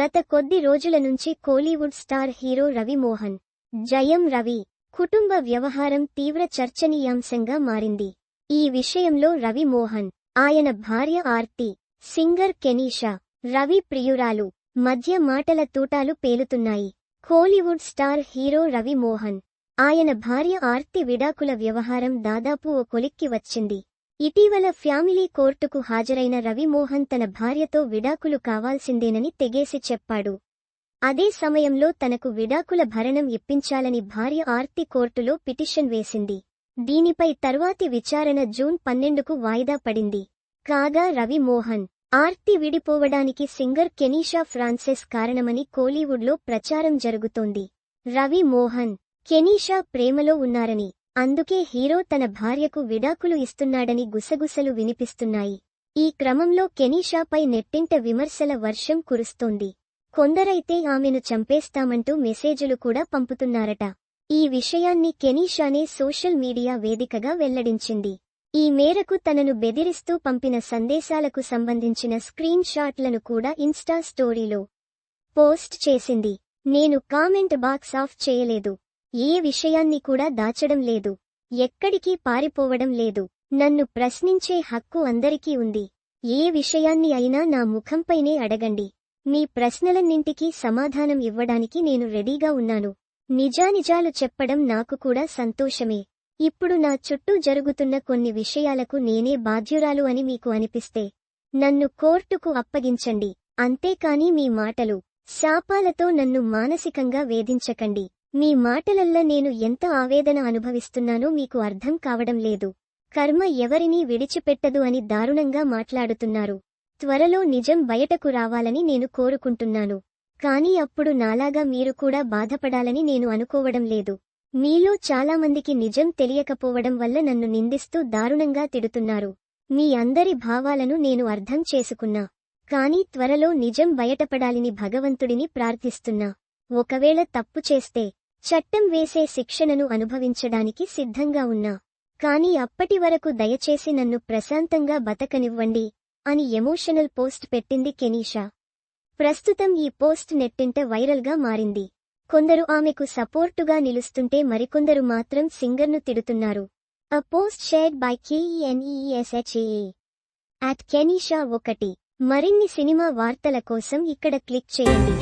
గత కొద్ది రోజుల నుంచి Kollywood star hero Ravi Mohan Jayam Ravi కుటుంబ వ్యవహారం తీవ్ర చర్చనీయాంశంగా మారింది. ఈ విషయంలో రవి మోహన్ ఆయన భార్య ఆర్తి సింగర్ కెనీషా రవి ప్రియురాలు మధ్య మాటల తూటాలు పేలుతున్నాయి. Kollywood star hero Ravi Mohan ఆయన భార్య ఆర్తి విడాకుల వ్యవహారం దాదాపు ఓ కొలిక్కి వచ్చింది. ఇటీవల ఫ్యామిలీ కోర్టుకు హాజరైన రవిమోహన్ తన భార్యతో విడాకులు కావాల్సిందేనని తెగేసి చెప్పాడు. అదే సమయంలో తనకు విడాకుల భరణం ఇప్పించాలని భార్య ఆర్తి కోర్టులో పిటిషన్ వేసింది. దీనిపై తర్వాతి విచారణ జూన్ పన్నెండుకు వాయిదా పడింది. కాగా రవి మోహన్ ఆర్తి విడిపోవడానికి సింగర్ కెనీషా ఫ్రాన్సెస్ కారణమని కోలీవుడ్లో ప్రచారం జరుగుతోంది. రవి మోహన్ కెనీషా ప్రేమలో ఉన్నారని అందుకే హీరో తన భార్యకు విడాకులు ఇస్తున్నాడని గుసగుసలు వినిపిస్తున్నాయి. ఈ క్రమంలో కెనీషాపై నెట్టింట విమర్శల వర్షం కురుస్తోంది. కొందరైతే ఆమెను చంపేస్తామంటూ మెసేజులు కూడా పంపుతున్నారట. ఈ విషయాన్ని కెనీషానే సోషల్ మీడియా వేదికగా వెల్లడించింది. ఈ మేరకు తనను బెదిరిస్తూ పంపిన సందేశాలకు సంబంధించిన స్క్రీన్ షాట్లను కూడా ఇన్స్టా స్టోరీలో పోస్ట్ చేసింది. నేను కామెంట్ బాక్స్ ఆఫ్ చేయలేదు. ఏ విషయాన్ని కూడా దాచడం లేదు. ఎక్కడికి పారిపోవడం లేదు. నన్ను ప్రశ్నించే హక్కు అందరికీ ఉంది. ఏ విషయాన్ని అయినా నా ముఖంపైనే అడగండి. మీ ప్రశ్నలన్నింటికీ సమాధానం ఇవ్వడానికి నేను రెడీగా ఉన్నాను. నిజానిజాలు చెప్పడం నాకు కూడా సంతోషమే. ఇప్పుడు నా చుట్టూ జరుగుతున్న కొన్ని విషయాలకు నేనే బాధ్యురాలు అని మీకు అనిపిస్తే నన్ను కోర్టుకు అప్పగించండి. అంతేకాని మీ మాటలు శాపాలతో నన్ను మానసికంగా వేధించకండి. మీ మాటలల్ల నేను ఎంత ఆవేదన అనుభవిస్తున్నానో మీకు అర్థం కావడం లేదు. కర్మ ఎవరినీ విడిచిపెట్టదు అని దారుణంగా మాట్లాడుతున్నారు. త్వరలో నిజం బయటకు రావాలని నేను కోరుకుంటున్నాను. కానీ అప్పుడు నాలాగా మీరు కూడా బాధపడాలని నేను అనుకోవడం లేదు. మీలో చాలామందికి నిజం తెలియకపోవడం వల్ల నన్ను నిందిస్తూ దారుణంగా తిడుతున్నారు. మీ అందరి భావాలను నేను అర్థం చేసుకున్నా. కానీ త్వరలో నిజం బయటపడాలని భగవంతుడిని ప్రార్థిస్తున్నా. ఒకవేళ తప్పు చేస్తే చట్టం వేసే శిక్షణను అనుభవించడానికి సిద్ధంగా ఉన్నా. కానీ అప్పటి వరకు దయచేసి నన్ను ప్రశాంతంగా బతకనివ్వండి అని ఎమోషనల్ పోస్ట్ పెట్టింది కెనీషా. ప్రస్తుతం ఈ పోస్ట్ నెట్టింట వైరల్గా మారింది. కొందరు ఆమెకు సపోర్టుగా నిలుస్తుంటే మరికొందరు మాత్రం సింగర్ను తిడుతున్నారు. A post shared by కేఈఎన్ఈఎస్హెచ్ఏ at Keneesha ఒకటి. మరిన్ని సినిమా వార్తల కోసం ఇక్కడ క్లిక్ చేయండి.